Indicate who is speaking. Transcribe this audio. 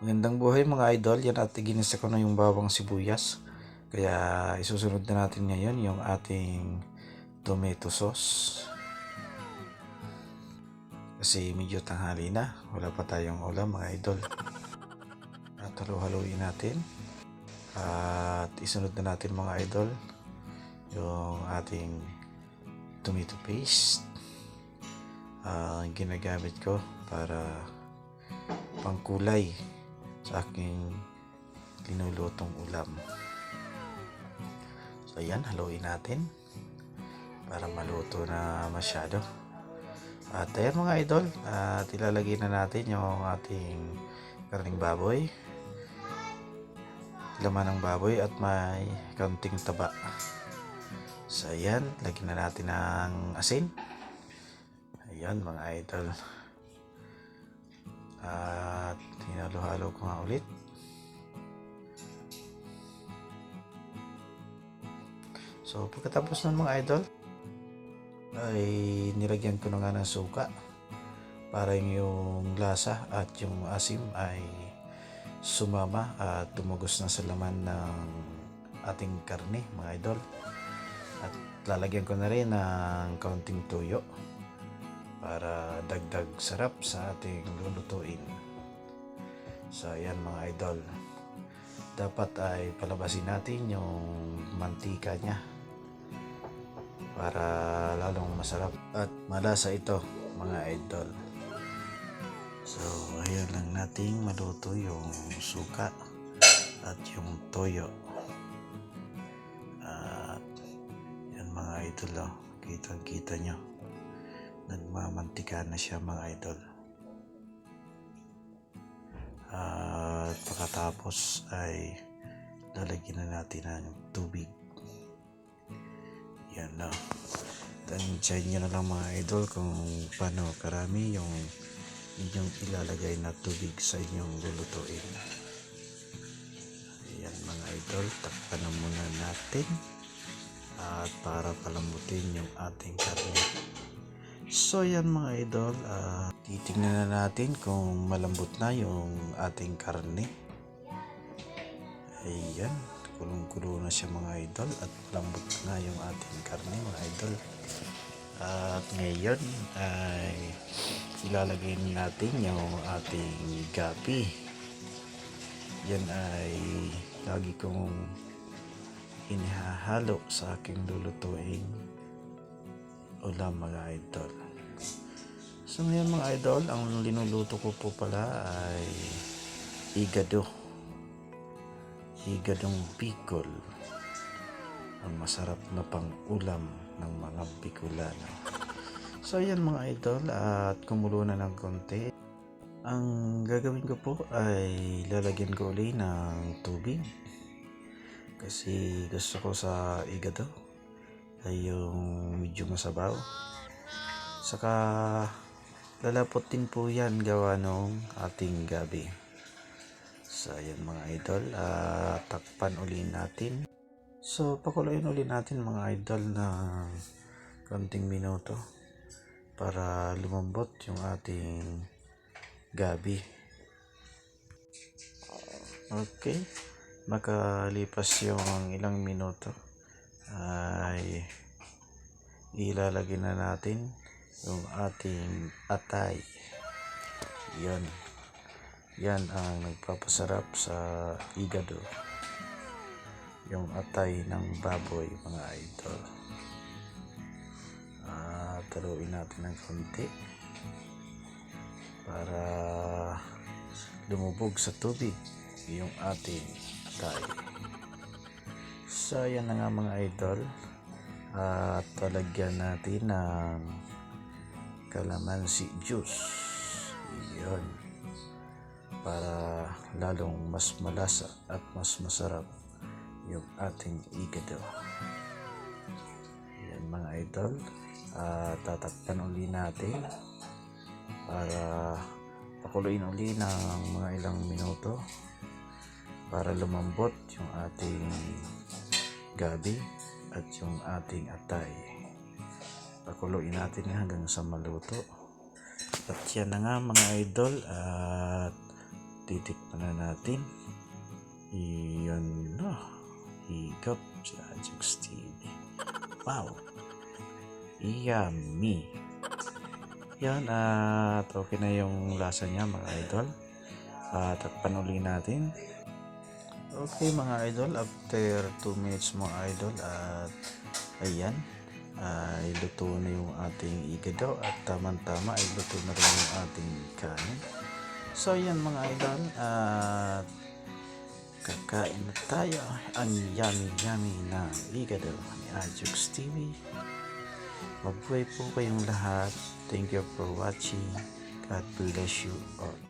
Speaker 1: Magandang buhay mga idol. Yan at ginisa ko na yung bawang sibuyas. Kaya isusunod na natin ngayon yung ating tomato sauce. Kasi medyo tanghali na. Wala pa tayong ulam mga idol. At halo-haloin natin. At isunod na natin mga idol yung ating tomato paste. Ah, ginagamit ko para pangkulay sa aking linulutong ulam. So ayan, haluin natin para maluto na masyado. At ayan mga idol, at ilalagay na natin yung ating karning baboy. Laman ng baboy at may kaunting taba. So ayan, lagyan na natin ng asin. Ayan mga idol. At hinalo-halo ko nga ulit. So pagkatapos ng mga idol, ay nilagyan ko na nga ng suka para yung lasa at yung asim ay sumama at dumugos na sa laman ng ating karne mga idol. At lalagyan ko na rin ng kaunting tuyo para dagdag sarap sa ating lulutuin. So ayan mga idol. Dapat ay palabasin natin yung mantika niya para lalong masarap at malasa ito mga idol. So ayan lang nating maluto yung suka at yung toyo. At yan mga idol oh, kitang kita nyo nagmamantika na siya mga idol. At pagkatapos ay lalagyan na natin ng tubig. Yan na. Tansyahin nyo na lang mga idol kung paano karami yung inyong ilalagay na tubig sa inyong lulutuin. Ayan mga idol, takpan na muna natin at para palambutin yung ating karne. So yan mga idol, ah, titingnan na natin kung malambot na yung ating karne. Ayan, kulong-kulo na siya mga idol at malambot na yung ating karne mga idol. At ngayon ay ilalagay natin yung ating gapi. Yan ay lagi kong inihahalo sa aking lulutuin ulam mga idol. So ngayon mga idol, ang linuluto ko po pala ay igado. Igadong Bicol. Ang masarap na pang ulam ng mga Bicolano. So ayan mga idol, at kumulo na ng konti. Ang gagawin ko po ay lalagyan ko uli ng tubig. Kasi gusto ko sa igado ay yung medyo masabaw. Saka lalapot din po yan gawa nung ating gabi. So ayan mga idol, ah, takpan uli natin. So pakuluin uli natin mga idol na konting minuto para lumambot yung ating gabi. Okay, makalipas yung ilang minuto ay ilalagay na natin yung ating atay. Yan. Yan ang nagpapasarap sa igado. Yung atay ng baboy, mga idol. At taluin natin ng konti para lumubog sa tubig yung ating atay. So, yan na nga mga idol. At talagyan natin ng calamansi juice. Yun. Para lalong mas malasa at mas masarap yung ating igado. Yan mga idol. At tatakpan uli natin para pakuluin uli ng mga ilang minuto para lumambot yung ating gabi at yung ating atay. Pakuluin natin yan hanggang sa maluto. At yan na nga mga idol at titikman na natin. Iyon na. Higap sa Ajax TV. Wow. Yummy. Yan at okay na yung lasa niya mga idol. At takpan natin. Okay mga idol, after 2 minutes mga idol at ayan, ay luto na yung ating igadaw at tamang-tama ay luto na rin yung ating kanin. So ayan mga idol at kakain na tayo ang yummy yummy na igadaw ni Ajux TV. Mabuhay po kayong lahat. Thank you for watching. God bless you all.